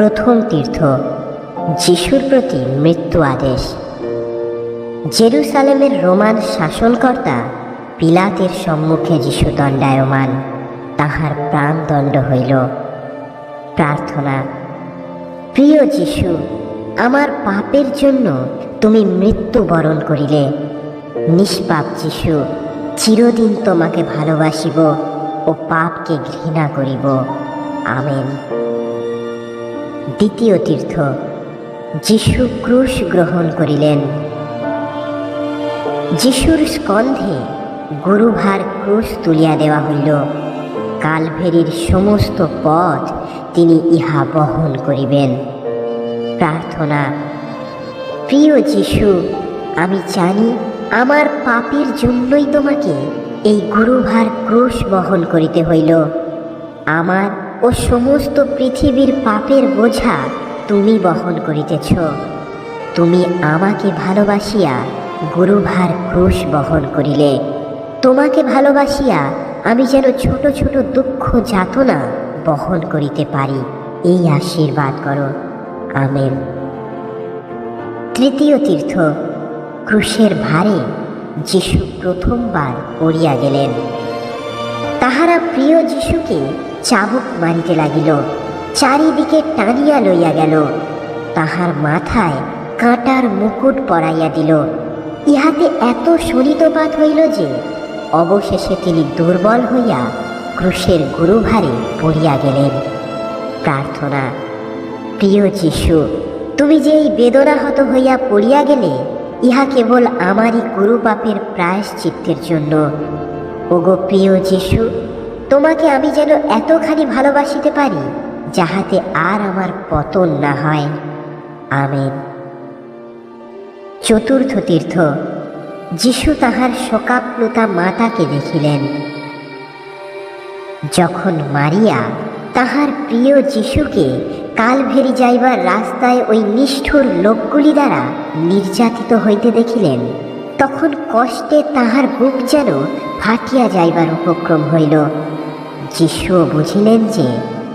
প্রথম তীর্থ, যিশুর প্রতি মৃত্যু আদেশ। জেরুসালেমের রোমান শাসনকর্তা পিলাতের সম্মুখে যিশু দণ্ডায়মান, তাহার প্রাণদণ্ড হইল। প্রার্থনা, প্রিয় যিশু, আমার পাপের জন্য তুমি মৃত্যু বরণ করিলে। নিষ্পাপ যিশু, চিরদিন তোমাকে ভালোবাসিব ও পাপকে ঘৃণা করিব। আমেন। দ্বিতীয় তীর্থ, যিশু ক্রুশ গ্রহণ করিলেন। যিশুর স্কন্ধে গুরুভার ক্রুশ তুলিয়া দেওয়া হইল। কালভেরির সমস্ত পথ তিনি ইহা বহন করিবেন। প্রার্থনা, প্রিয় যিশু, আমি জানি আমার পাপের জন্যই তোমাকে এই গুরুভার ক্রুশ বহন করিতে হইল। আমার ও সমস্ত পৃথিবীর পাপের বোঝা তুমি বহন করিতেছ। তুমি আমাকে ভালোবাসিয়া গুরুভার ক্রুশ বহন করিলে। তোমাকে ভালোবাসিয়া আমি যেন ছোট ছোট দুঃখ যাতনা বহন করিতে পারি। এই আশীর্বাদ করো। আমেন। তৃতীয় তীর্থ, ক্রুশের ভারে যিশু প্রথমবার পড়িয়া গেলেন। তাহারা প্রিয় যিশুকে চাবুক মারিতে লাগিল। চারিদিকে টানিয়া লইয়া গেল। তাহার মাথায় কাঁটার মুকুট পরাইয়া দিল। ইহাতে এত শরিতপাত হইল যে, অবশেষে তিনি দুর্বল হইয়া ক্রুশের গুরুভারে পড়িয়া গেলেন। প্রার্থনা, প্রিয় যিশু, তুমি যে এই বেদনাহত হইয়া পড়িয়া গেলে, ইহা কেবল আমারই গুরুপাপের প্রায়শ্চিত্তের জন্য। ওগো প্রিয় যিশু তোমাকে আমি যেন এতখানি ভালোবাসিতে পারি, যাহাতে আর আমার পতন না হয়। আমেন। চতুর্থ তীর্থ, যিশু তাহার শোকাপ্লুতা মাতাকে দেখিলেন। যখন মারিয়া তাহার প্রিয় যিশুকে কালভেরি যাইবার রাস্তায় ওই নিষ্ঠুর লোকগুলি দ্বারা নির্যাতিত হইতে দেখিলেন তখন কষ্টে তাহার বুক যেন ফাটিয়া যাইবার উপক্রম হইল। যিশুও বুঝিলেন যে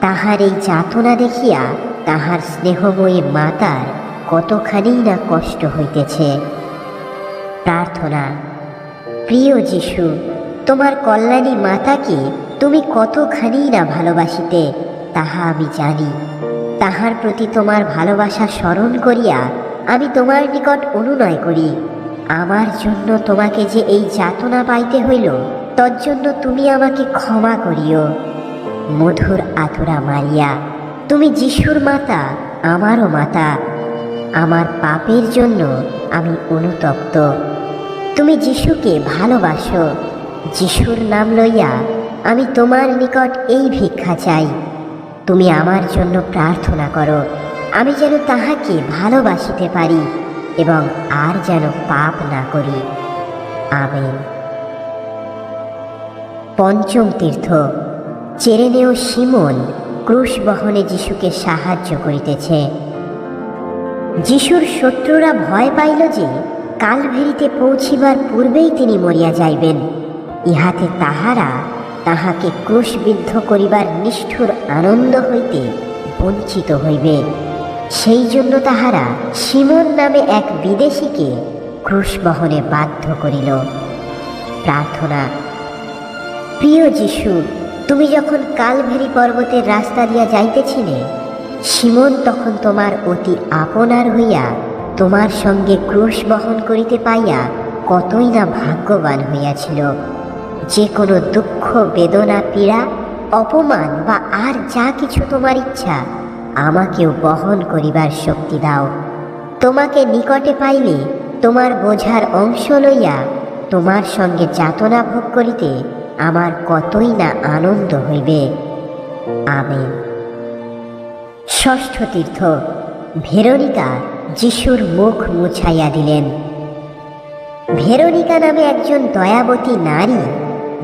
তাহার এই যাতনা দেখিয়া তাহার স্নেহময়ী মাতার কতখানি না কষ্ট হইতেছে। প্রার্থনা, প্রিয় যিশু, তোমার কল্যাণী মাতাকে তুমি কতখানি না ভালোবাসিতে, তাহা আমি জানি। তাহার প্রতি তোমার ভালোবাসা স্মরণ করিয়া আমি তোমার নিকট অনুনয় করি। আমার জন্য তোমাকে যে এই যাতনা পাইতে হইল তজ্জন্য তুমি আমাকে ক্ষমা করিও। মধুর আতুরা মারিয়া, তুমি যিশুর মাতা, আমারও মাতা। আমার পাপের জন্য আমি অনুতপ্ত। তুমি যিশুকে ভালোবাসো, যিশুর নাম লইয়া আমি তোমার নিকট এই ভিক্ষা চাই। তুমি আমার জন্য প্রার্থনা করো, আমি যেন তাহাকে ভালোবাসিতে পারি। এবং আর যেন পাপ না করি। আমেন। পঞ্চম তীর্থ চেরেনেও সিমন ক্রুশ বহনে যিশুকে সাহায্য করিতেছে। যিশুর শত্রুরা ভয় পাইল যে কালভেরিতে পৌঁছিবার পূর্বেই তিনি মরিয়া যাইবেন। ইহাতে তাহারা তাহাকে ক্রুশবিদ্ধ করিবার নিষ্ঠুর আনন্দ হইতে বঞ্চিত হইবে। সেই জন্য তাহারা সিমন নামে এক বিদেশীকে ক্রুশ বহনে বাধ্য করিল। প্রার্থনা, প্রিয় যিশু, তুমি যখন কালভেরি পর্বতের রাস্তা দিয়া যাইতেছিলে, সিমন তখন তোমার অতি আপনার হইয়া তোমার সঙ্গে ক্রুশ বহন করিতে পাইয়া কতই না ভাগ্যবান হইয়াছিল। যে কোনো দুঃখ, বেদনা, পীড়া, অপমান বা আর যা কিছু তোমার ইচ্ছা আমাকেও বহন করিবার শক্তি দাও। তোমাকে নিকটে পাইলে তোমার বোঝার অংশ লইয়া তোমার সঙ্গে যাতনা ভোগ করিতে আমার কতই না আনন্দ হইবে। আমেন। ষষ্ঠ তীর্থ, ভেরোনিকা যিশুর মুখ মুছাইয়া দিলেন। ভেরোনিকা নামে একজন দয়াবতী নারী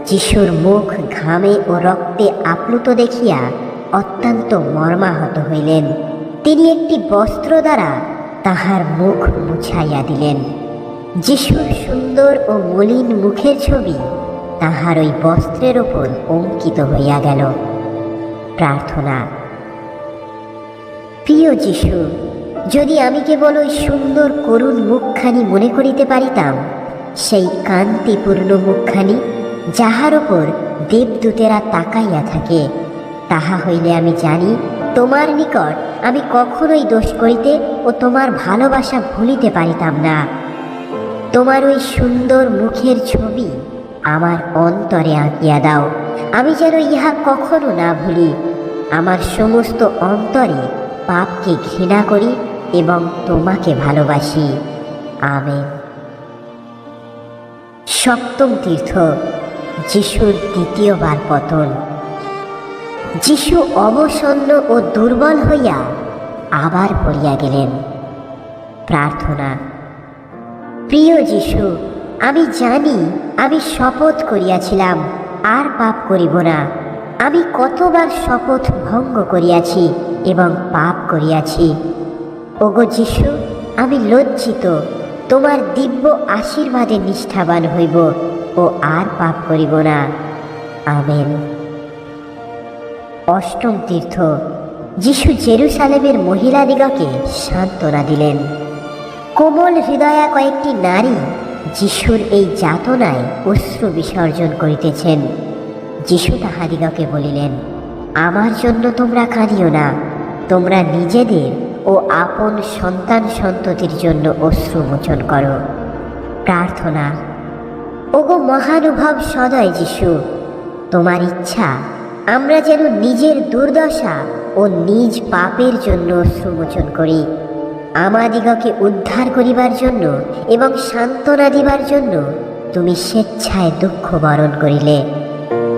যিশুর মুখ ঘামে ও রক্তে আপ্লুত দেখিয়া অত্যন্ত মর্মাহত হইলেন। তিনি একটি বস্ত্র দ্বারা তাহার মুখ মুছাইয়া দিলেন। যিশুর সুন্দর ও মলিন মুখের ছবি তাহার ওই বস্ত্রের ওপর অঙ্কিত হইয়া গেল। প্রার্থনা, প্রিয় যিশু, যদি আমি কেবল ওই সুন্দর করুণ মুখখানি মনে করিতে পারিতাম, সেই কান্তিপূর্ণ মুখখানি যাহার ওপর দেবদূতেরা তাকাইয়া থাকে তাহা হইলে আমি জানি, তোমার নিকট আমি কখনোই দোষ করিতে ও তোমার ভালোবাসা ভুলিতে পারিতাম না। তোমার ওই সুন্দর মুখের ছবি আমার অন্তরে আঁকিয়া দাও। আমি যেন ইহা কখনো না ভুলি। আমার সমস্ত অন্তরে পাপকে ঘৃণা করি এবং তোমাকে ভালোবাসি। আমেন। সপ্তম তীর্থ, যিশুর দ্বিতীয়বার পতন। যিশু অবসন্ন ও দুর্বল হইয়া আবার পড়িয়া গেলেন। প্রার্থনা, প্রিয় যিশু, আমি জানি আমি শপথ করিয়াছিলাম, আর পাপ করিব না। আমি কতবার শপথ ভঙ্গ করিয়াছি এবং পাপ করিয়াছি। ওগো যিশু, আমি লজ্জিত, তোমার দিব্য আশীর্বাদে নিষ্ঠাবান হইব ও আর পাপ করিব না। আমেন। অষ্টম তীর্থ। যিশু জেরুসালেমের মহিলাদিগকে সান্ত্বনা দিলেন। কোমল হৃদয়া কয়েকটি নারী যিশুর এই যাতনায় অশ্রু বিসর্জন করিতেছেন। যিশু তাহাদিগকে বলিলেন, আমার জন্য তোমরা কাঁদিও না। তোমরা নিজেদের ও আপন সন্তান সন্ততির জন্য অশ্রু মোচন করো। প্রার্থনা, ওগো মহানুভব সদয় যিশু, তোমার ইচ্ছা আমরা যেন নিজের দুর্দশা ও নিজ পাপের জন্য অশ্রুমোচন করি। আমাদিগকে উদ্ধার করিবার জন্য এবং সান্ত্বনা দিবার জন্য তুমি স্বেচ্ছায় দুঃখ বরণ করিলে।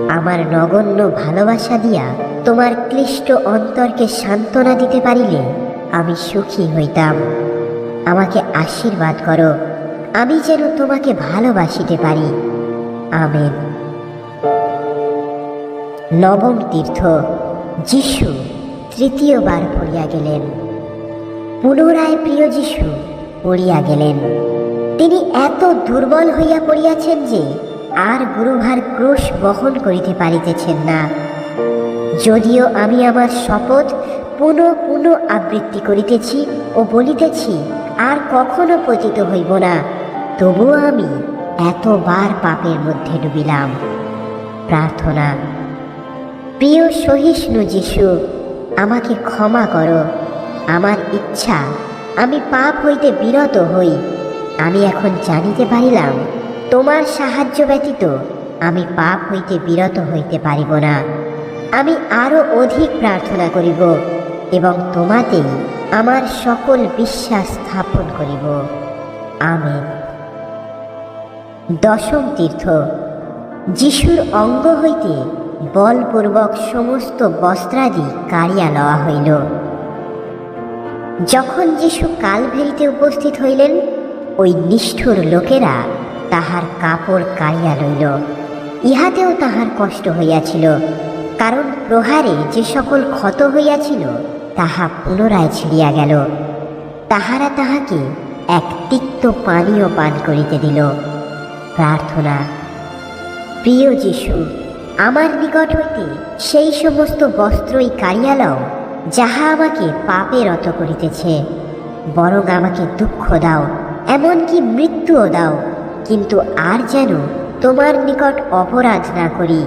আমার নগণ্য ভালোবাসা দিয়া তোমার ক্লিষ্ট অন্তরকে সান্ত্বনা দিতে পারিলে আমি সুখী হইতাম। আমাকে আশীর্বাদ করো। আমি যেন তোমাকে ভালোবাসিতে পারি। আমেন। নবম তীর্থ, যিশু তৃতীয়বার পড়িয়া গেলেন। পুনরায় প্রিয় যিশু পড়িয়া গেলেন। তিনি এত দুর্বল হইয়া পড়িয়াছেন যে আর গুরুভার ক্রোশ বহন করিতে পারিতেছেন না। যদিও আমি আমার শপথ পুনঃ পুনঃ আবৃত্তি করিতেছি ও বলিতেছি, আর কখনো পতিত হইব না, তবুও আমি এতবার পাপের মধ্যে ডুবিলাম। প্রার্থনা প্রিয় সহিষ্ণু যিশু, আমাকে ক্ষমা করো। আমার ইচ্ছা, আমি পাপ হইতে বিরত হই। আমি এখন জানিতে পারিলাম, তোমার সাহায্য ব্যতীত আমি পাপ হইতে বিরত হইতে পারিব না। আমি আরও অধিক প্রার্থনা করিব এবং তোমাতেই আমার সকল বিশ্বাস স্থাপন করিব। আমেন। দশম তীর্থ, যিশুর অঙ্গ হইতে বলপূর্বক সমস্ত বস্ত্রাদি কাড়িয়া লওয়া হইল। যখন যিশু কালভেরিতে উপস্থিত হইলেন, ওই নিষ্ঠুর লোকেরা তাহার কাপড় কাড়িয়া লইল। ইহাতেও তাহার কষ্ট হইয়াছিল, কারণ প্রহারে যে সকল ক্ষত হইয়াছিল, তাহা পুনরায় ছিঁড়িয়া গেল। তাহারা তাহাকে এক তিক্ত পানীয় পান করিতে দিল। প্রার্থনা, প্রিয় যিশু আমার নিকট হইতে সেই সমস্ত বস্ত্রই কাড়িয়া লও যাহা আমাকে পাপে রত করিতেছে। বরং আমাকে দুঃখ দাও, এমনকি মৃত্যুও দাও। কিন্তু আর যেন তোমার নিকট অপরাধ না করি।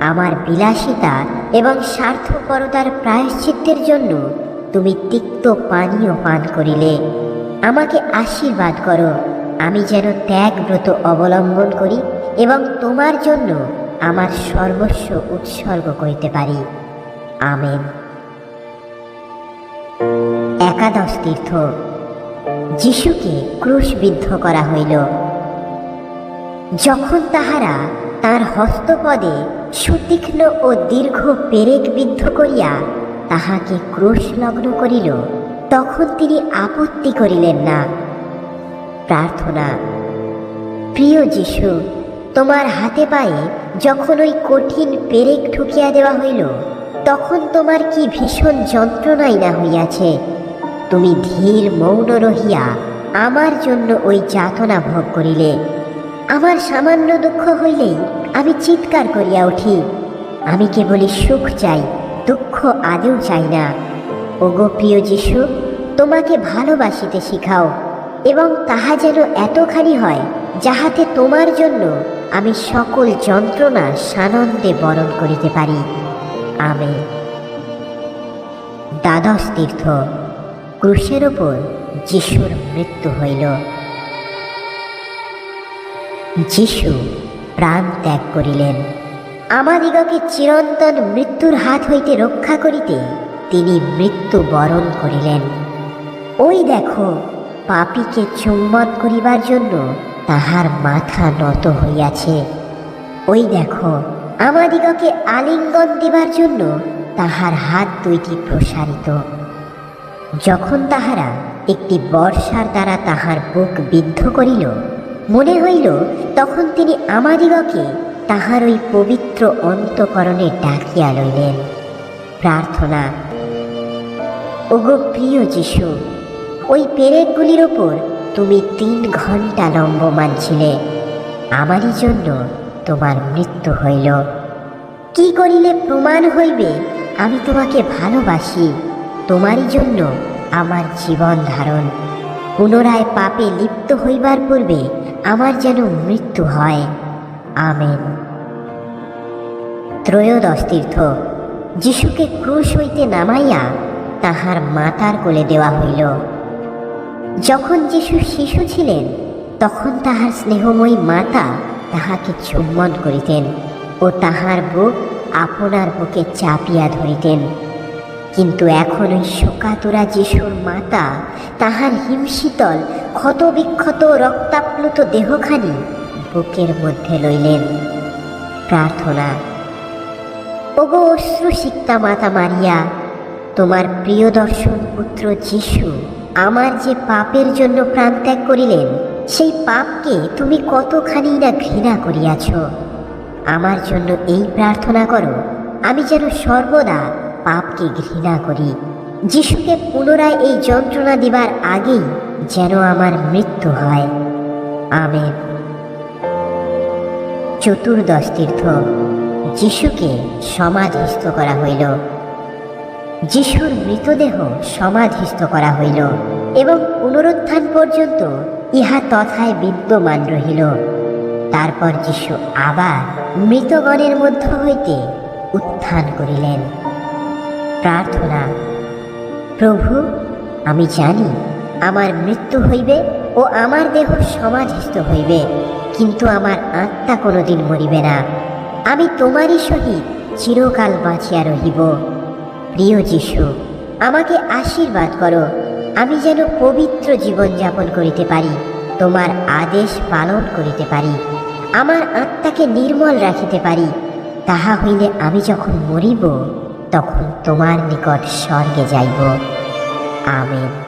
আমার বিলাসিতা এবং স্বার্থপরতার প্রায়শ্চিত্তের জন্য তুমি তিক্ত পানীয় পান করিলে। আমাকে আশীর্বাদ করো, আমি যেন ত্যাগব্রত অবলম্বন করি এবং তোমার জন্য আমার সর্বস্ব উৎসর্গ করিতে পারি। আমেন। একাদশ তীর্থ। যিশুকে ক্রুশবিদ্ধ করা হইল। যখন তাহারা তার হস্তপদে সুতীক্ষ্ণ ও দীর্ঘ পেরেক বিদ্ধ করিয়া তাহাকে ক্রুশলগ্ন করিল, তখন তিনি আপত্তি করিলেন না। প্রার্থনা, প্রিয় যিশু তোমার হাতে পায়ে যখন ওই কঠিন পেরেক ঠুকিয়া দেওয়া হইল, তখন তোমার কি ভীষণ যন্ত্রণাই না হইয়াছে? তুমি ধীর মৌন রহিয়া আমার জন্য ওই যাতনা ভোগ করিলে। আমার সামান্য দুঃখ হইলেই আমি চিৎকার করিয়া উঠি। আমি কেবলই সুখ চাই, দুঃখ আদেও চাই না। ওগো প্রিয় যিশু, তোমাকে ভালোবাসিতে শিখাও, এবং তাহা যেন এতখানি হয় যাহাতে তোমার জন্য আমি সকল যন্ত্রণা সানন্দে বরণ করিতে পারি। আমি দ্বাদশ তীর্থ, ক্রুশের ওপর যিশুর মৃত্যু হইল। যিশু প্রাণ ত্যাগ করিলেন। আমাদিগকে চিরন্তন মৃত্যুর হাত হইতে রক্ষা করিতে তিনি মৃত্যু বরণ করিলেন। ওই দেখো, পাপীকে চুম্বন করিবার জন্য তাহার মাথা নত হইয়াছে। ওই দেখো, আমাদিগকে আলিঙ্গন দিবার জন্য তাহার হাত দুইটি প্রসারিত। যখন তাহারা একটি বর্ষার দ্বারা তাহার বুক বিদ্ধ করিল, মনে হইল তখন তিনি আমাদিগকে তাহার ওই পবিত্র অন্তকরণে ডাকিয়া লইলেন। প্রার্থনা, ওগো প্রিয় যিশু, ওই পেরেকগুলির ওপর তুমি তিন ঘণ্টা লম্বমান ছিলে। আমারই জন্য তোমার মৃত্যু হইল। কি করিলে প্রমাণ হইবে? আমি তোমাকে ভালোবাসি। তোমারই জন্য আমার জীবন ধারণ। পুনরায় পাপে লিপ্ত হইবার পূর্বে আমার যেন মৃত্যু হয়। আমেন। ত্রয়োদশ তীর্থ। যিশুকে ক্রুশ হইতে নামাইয়া তাহার মাতার কোলে দেওয়া হইল। যখন যিশু শিশু ছিলেন, তখন তাহার স্নেহময়ী মাতা তাহাকে চুম্বন করিতেন ও তাহার বুক আপনার বুকে চাপিয়া ধরিতেন। কিন্তু এখন ওই শোকাতুরা যিশুর মাতা তাহার হিমশীতল, ক্ষতবিক্ষত রক্তাপ্লুত দেহখানি বুকের মধ্যে লইলেন। প্রার্থনা, ওগো অশ্রুসিক্তা মাতা মারিয়া, তোমার প্রিয় দর্শন পুত্র যিশু আমার যে পাপের জন্য প্রাণত্যাগ করিলেন, সেই পাপকে তুমি কতখানি না ঘৃণা করিয়াছ? আমার জন্য এই প্রার্থনা করো, আমি যেন সর্বদা পাপকে ঘৃণা করি। যিশুকে পুনরায় এই যন্ত্রণা দিবার আগেই যেন আমার মৃত্যু হয়। আমেন। চতুর্দশ তীর্থ, যিশুকে সমাধিস্থ করা হইল। যিশুর মৃতদেহ সমাধিস্থ করা হইল এবং পুনরুত্থান পর্যন্ত ইহা তথায় বিদ্যমান রহিল। তারপর যিশু আবার মৃতগণের মধ্য হইতে উত্থান করিলেন। প্রার্থনা, প্রভু, আমি জানি আমার মৃত্যু হইবে ও আমার দেহ সমাধিস্থ হইবে, কিন্তু আমার আত্মা কোনোদিন মরিবে না। আমি তোমারই সহিত চিরকাল বাঁচিয়া রহিব। প্রিয় যিশু, আমাকে আশীর্বাদ করো, আমি যেন পবিত্র জীবন যাপন করিতে পারি, তোমার আদেশ পালন করিতে পারি, আমার আত্মাকে নির্মল রাখিতে পারি, তাহা হইলে আমি যখন মরিব, তখন তোমার নিকট স্বর্গে যাইব। আমেন।